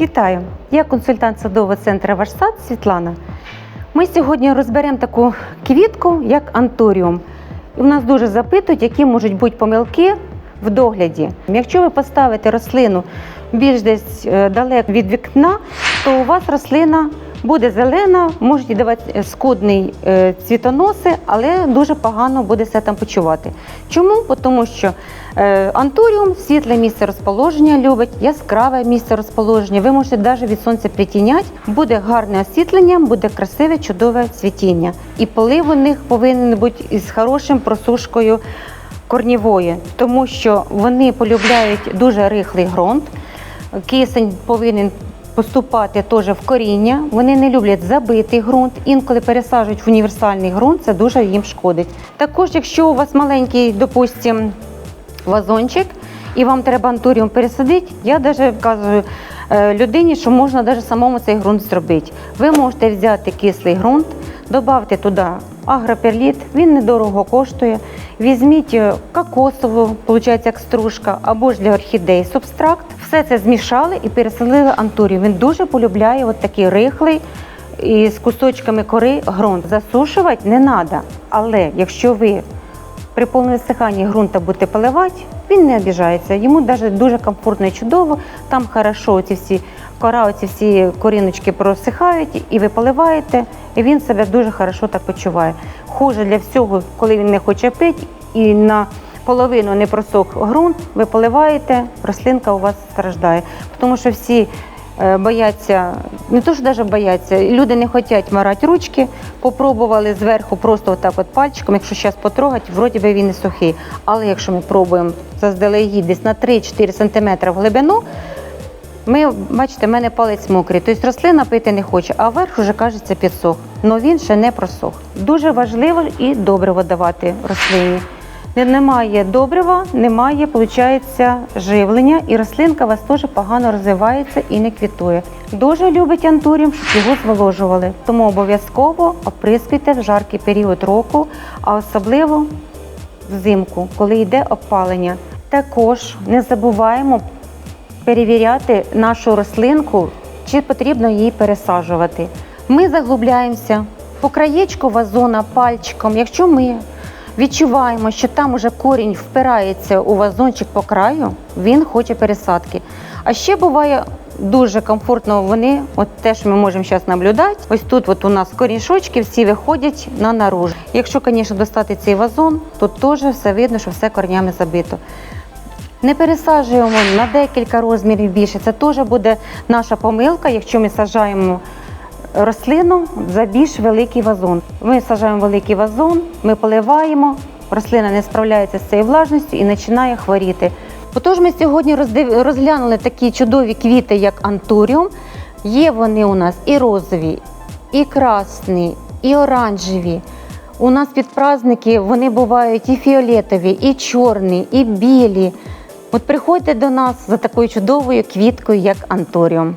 Вітаю! Я консультант садового центру Ваш сад Світлана. Ми сьогодні розберемо таку квітку, як анторіум. І в нас дуже запитують, які можуть бути помилки в догляді. Якщо ви поставите рослину більш десь е, далеко від вікна, то у вас рослина буде зелена, можуть давати е, скудний е, цвітоноси, але дуже погано буде себе там почувати. Чому? Тому що е, антуріум світле місце розположення любить, яскраве місце розположення. Ви можете навіть від сонця притіняти, буде гарне освітлення, буде красиве, чудове цвітіння. І полив у них повинен бути із хорошим просушкою корнівої, тому що вони полюбляють дуже рихлий ґрунт. Кисень повинен поступати теж в коріння. Вони не люблять забитий ґрунт. Інколи пересаджують в універсальний ґрунт, це дуже їм шкодить. Також, якщо у вас маленький, допустим, вазончик, і вам треба антуріум пересадити, я навіть вказую е, людині, що можна навіть самому цей ґрунт зробити. Ви можете взяти кислий ґрунт, додати туди агроперліт, він недорого коштує. Візьміть е, кокосову, виходить, як стружка, або ж для орхідей субстракт. Все це змішали і пересадили антуріум. Він дуже полюбляє от такий рихлий і з кусочками кори ґрунт. Засушувати не треба. Але якщо ви при повному висиханні ґрунта будете поливати, він не обіжається. Йому навіть дуже комфортно і чудово. Там хорошо ці всі кора, ці всі коріночки просихають, і ви поливаєте, і він себе дуже хорошо так почуває. Хуже для всього, коли він не хоче пити, і на половину не просох ґрунт, ви поливаєте, рослинка у вас страждає. Тому що всі е, бояться, не то що навіть бояться, люди не хочуть марати ручки, попробували зверху просто отак от пальчиком, якщо зараз потрогати, вроді би він не сухий. Але якщо ми пробуємо заздалегідь десь на 3-4 см в глибину, ми, бачите, в мене палець мокрий. Тобто рослина пити не хоче, а верх вже кажеться підсох. але він ще не просох. Дуже важливо і добриво давати рослині. Немає добрива, немає, виходить, живлення, і рослинка у вас теж погано розвивається і не квітує. Дуже любить антуріум, щоб його зволожували. Тому обов'язково оприскуйте в жаркий період року, а особливо взимку, коли йде опалення. Також не забуваємо перевіряти нашу рослинку, чи потрібно її пересаджувати. Ми заглубляємося по краєчку вазона пальчиком. Якщо ми відчуваємо, що там уже корінь впирається у вазончик по краю, він хоче пересадки. А ще буває дуже комфортно вони, от те, що ми можемо зараз наблюдати, ось тут от у нас корішочки всі виходять на наружу. Якщо, звісно, достати цей вазон, то теж все видно, що все корнями забито. Не пересаджуємо на декілька розмірів більше. Це теж буде наша помилка, якщо ми саджаємо рослину за більш великий вазон. Ми саджаємо великий вазон, ми поливаємо, рослина не справляється з цією влажністю і починає хворіти. Отож, ми сьогодні розглянули такі чудові квіти, як антуріум. Є вони у нас і розові, і красні, і оранжеві. У нас під праздники вони бувають і фіолетові, і чорні, і білі. От приходьте до нас за такою чудовою квіткою, як антуріум.